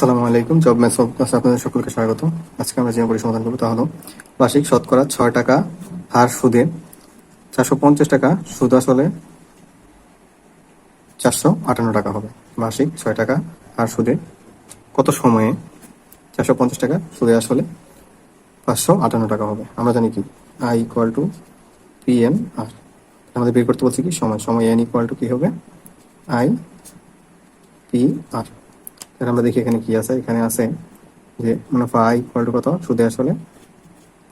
আসসালামু আলাইকুম। Job maths ক্লাসে আপনাদের সকলকে স্বাগত আজকে আমরা যে অঙ্কটি সমাধান করব তা হলো, বার্ষিক শতকরা ছয় টাকা হার সুদে চারশো পঞ্চাশ টাকা, সুদ আসলে চারশো আটান্ন টাকা হবে। মাসিক ছয় টাকা হার সুদে কত সময়ে চারশো পঞ্চাশ টাকা, সুদে আসলে পাঁচশো আটান্ন টাকা হবে। আমরা জানি কি? I equal to P M R আমাদের বের করতে বলছি কি? সময়। সময় এন ইকুয়াল টু কি হবে? আই পি আর তাহলে আমরা দেখি এখানে কি আছে। এখানে আছে যে মুনাফা আই ইকুয়াল কত? সুদে আসলে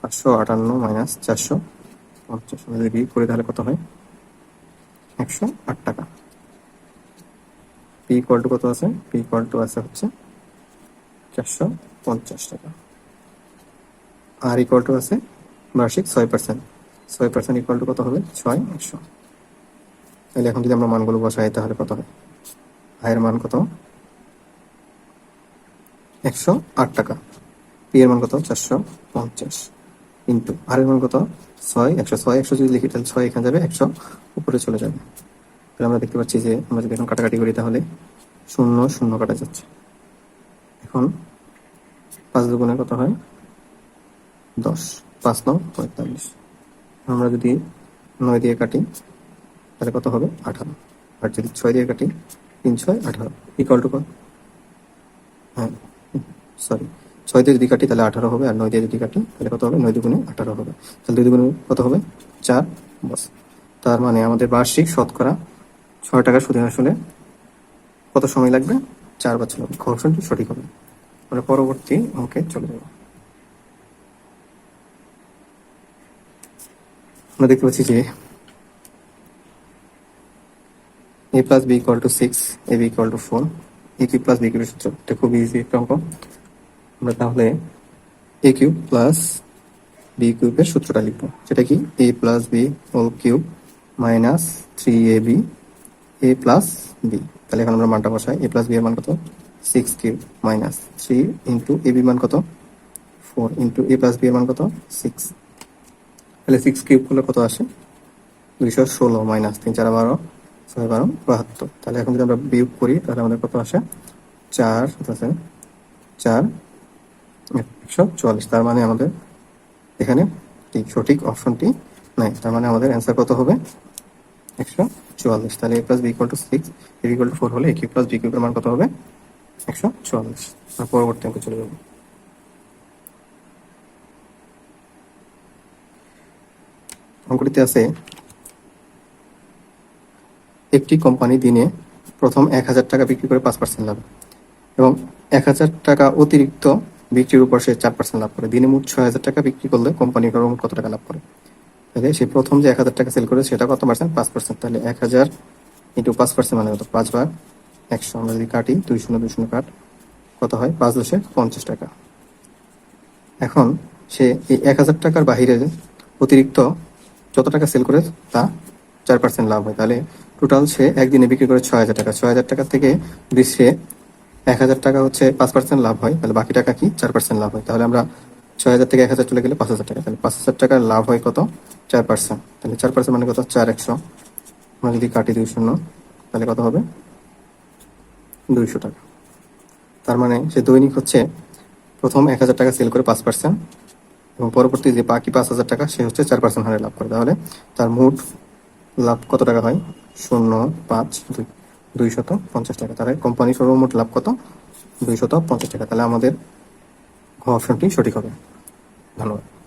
পাঁচশো আটান্ন মাইনাস চারশো। পঞ্চাশ যদি করি তাহলে কত হয়? একশো আট টাকা। পি ইকুয়াল কত আছে? পি ইকুয়াল টু আছে হচ্ছে চারশো পঞ্চাশ টাকা। আর ইকুয়াল টু আছে বার্ষিক ছয় পার্সেন্ট ছয় পার্সেন্ট ইকুয়াল টু কত হবে? ছয় একশো। তাহলে এখন যদি আমরা মানগুলো বসাই তাহলে কত হয়? আয়ের মান কত? একশো আট টাকা। পি এর মান কত? চারশো পঞ্চাশ। ইন্টু আর এর মান কত? ছয়, একশো ছয়, একশো যদি লিখি, তাহলে ছয় এখানে যাবে, একশো উপরে চলে যাবে। তাহলে আমরা দেখতে পাচ্ছি যে আমরা যদি এখন কাটাকাটি করি, তাহলে শূন্য শূন্য কাটা যাচ্ছে। এখন পাঁচ দুগুণে কত হয়? দশ, পাঁচ নয় পঁয়তাল্লিশ। আমরা যদি নয় দিয়ে কাটি, তাহলে কত হবে? আঠারো। আর যদি ছয় দিয়ে কাটি, তিন, ছয়, আঠারো। ইকুয়াল টু কত? হ্যাঁ সরি ছয় দিয়ে যদি কাটি তাহলে আঠারো হবে আর নয় দিয়ে যদি কাটি তাহলে কত হবে? নয় দুগুণে আঠারো হবে। তাহলে দুই দুগুণে কত হবে? চার বস। তার মানে আমাদের বার্ষিক শতকরা ছয় টাকা সুদে আসলে কত সময় লাগবে? চার বছর লাগবে খরচটি সঠিক হবে। আমরা পরবর্তী অঙ্কে চলে যাব। আমরা দেখতে পাচ্ছি যে A plus B equal to six, A B equal to four. A cube plus B কিউবের সূত্র। এটা খুব ইজি একটা অঙ্ক। আমরা তাহলে এ কিউব প্লাস বি কিউবের সূত্রটা লিখব। সেটা কি? A plus B whole cube minus three A B A plus B তাহলে এখন আমরা মানটা বসাই। এ প্লাস বি এর মান কত? Six cube minus three into A B মান কত? Four into A plus B এর মান কত? সিক্স তাহলে সিক্স কিউব করলে কত আসে? দুইশো ষোলো মাইনাস তিন, চার, বারো, ছয়, বারো, বাহাত্তর। তাহলে এখন যদি আমরা বিয়োগ করি, তাহলে আমাদের কত আসে? চার চার একশো চুয়াল্লিশ। তার মানে আমাদের এখানে ঠিক সঠিক অপশনটি নাই। তার মানে আমাদের অ্যান্সার কত হবে? একশো চুয়াল্লিশ। তাহলে A plus B equal to six equal to four হলে এ কিউ প্লাস বি মান কত হবে? একশো চুয়াল্লিশ। পরবর্তী অঙ্কে চলে যাব। অঙ্কটিতে আছে, একটি কোম্পানি দিনে প্রথম এক হাজার টাকা বিক্রি করে পাঁচ পার্সেন্ট লাভ। এবং এক হাজার টাকা অতিরিক্ত বিক্রির উপর সে চার পার্সেন্ট লাভ করে। দিনে মোট ছয় হাজার টাকা বিক্রি করলে কোম্পানি কত টাকা লাভ করে? তাহলে সে প্রথম যে এক হাজার টাকা সেল করে সেটা কত পার্সেন্ট পাঁচ পার্সেন্ট তাহলে এক হাজার ইন্টু পাঁচ পার্সেন্ট মানে কত? পাঁচ ভাগ একশো। আমরা যদি কাটি দুই শূন্য দুই শূন্য কাট, কত হয়? পাঁচ দশে পঞ্চাশ টাকা। এখন সে এই এক হাজার টাকার বাহিরে অতিরিক্ত যত টাকা সেল করে, তা চার পার্সেন্ট লাভ হয়। তাহলে টোটাল সে একদিনে বিক্রি করে ছয় হাজার টাকা। ছয় হাজার টাকা থেকে সে এক হাজার টাকা হচ্ছে পাঁচ পার্সেন্ট লাভ হয়, তাহলে বাকি টাকা কি? চার পার্সেন্ট লাভ হয়। তাহলে আমরা ছয় হাজার থেকে এক হাজার চলে গেলে পাঁচ হাজার টাকা। তাহলে পাঁচ হাজার টাকার লাভ হয় কত? চার পার্সেন্ট তাহলে চার পার্সেন্ট মানে কত? চার একশো। আমরা যদি কাটি দুই শূন্য, তাহলে কত হবে? দুইশো টাকা। তার মানে সে দৈনিক হচ্ছে প্রথম এক হাজার টাকা সেল করে পাঁচ পার্সেন্ট এবং পরবর্তী যে বাকি পাঁচ হাজার টাকা, সে হচ্ছে চার পার্সেন্ট হারে লাভ করে। তাহলে তার মোট লাভ কত টাকা হয়? শূন্য, পাঁচ, দুই। দুইশত পঞ্চাশ টাকা। তাহলে কোম্পানির সর্বমোট লাভ কত? দুইশত পঞ্চাশ টাকা। তাহলে আমাদের অপশনটি সঠিক হবে। ধন্যবাদ।